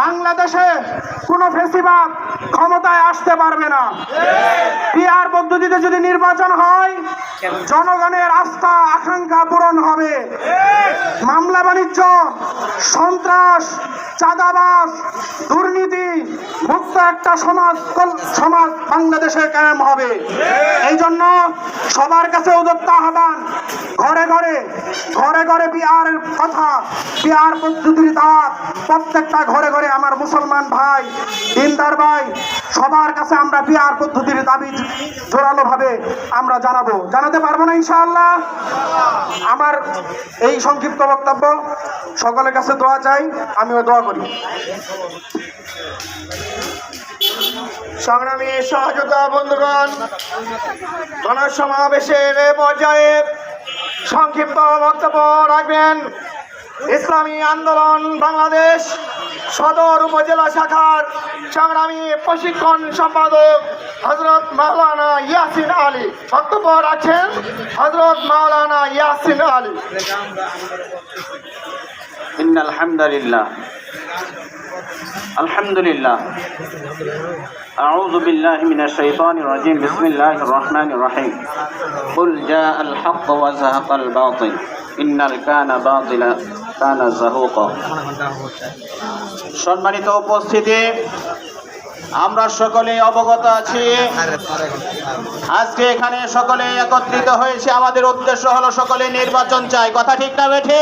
বাংলাদেশে কোনো ফেসিবাদ ক্ষমতায় আসতে পারবে না। পিআর পদ্ধতিতে যদি নির্বাচন হয়, জনগণের আস্থা, আকাঙ্ক্ষা পূরণ হবে। মামলা বাণিজ্য, সন্ত্রাস চাঁদাবাস দুর্নীতি, মুক্ত একটা সমাজ সমাজ বাংলাদেশে কায়েম হবে। এই জন্য সবার কাছে উদ্যোক্তা আহ্বান, ঘরে ঘরে ঘরে ঘরে বিহারের কথা বিহার পদ্ধতির দাঁত প্রত্যেকটা ঘরে ঘরে আমার মুসলমান ভাই, দিনদার ভাই, সবার কাছে আমরা বিহার পদ্ধতির দাবি জোরালো ভাবে আমরা জানাব। জানাতে পারব না ইনশাআল্লাহ? আমার এই সংক্ষিপ্ত বক্তব্য, সকলের কাছে দোয়া চাই, আমিও দোয়া করি। সংগ্রামী সহযোগিতা বন্ধুগণ, গণসমাবেশের পর্যায়ে সংক্ষিপ্ত বক্তব্য রাখবেন। ইসলামী আন্দোলন বাংলাদেশ সদর উপজেলা শাখার সংগ্রামী প্রশিক্ষণ সম্পাদক হজরত মাওলানা ইয়াসিন আলী। বক্তব্য আছেন হজরত মাওলানা ইয়াসিন আলী। ইন্দালহামদুলিল্লাহ الحمد لله أعوذ بالله من الشيطان الرجيم بسم الله الرحمن الرحيم قل جاء الحق وزهق الباطل إن الكان باطلا كان زهوقا সম্মানিত উপস্থিতি আমরা সকলে অবগত আছি আজকে এখানে সকলে একত্রিত হয়েছে আমাদের উদ্দেশ্য হলো সকলে নির্বাচন চাই কথা ঠিক না বেঠে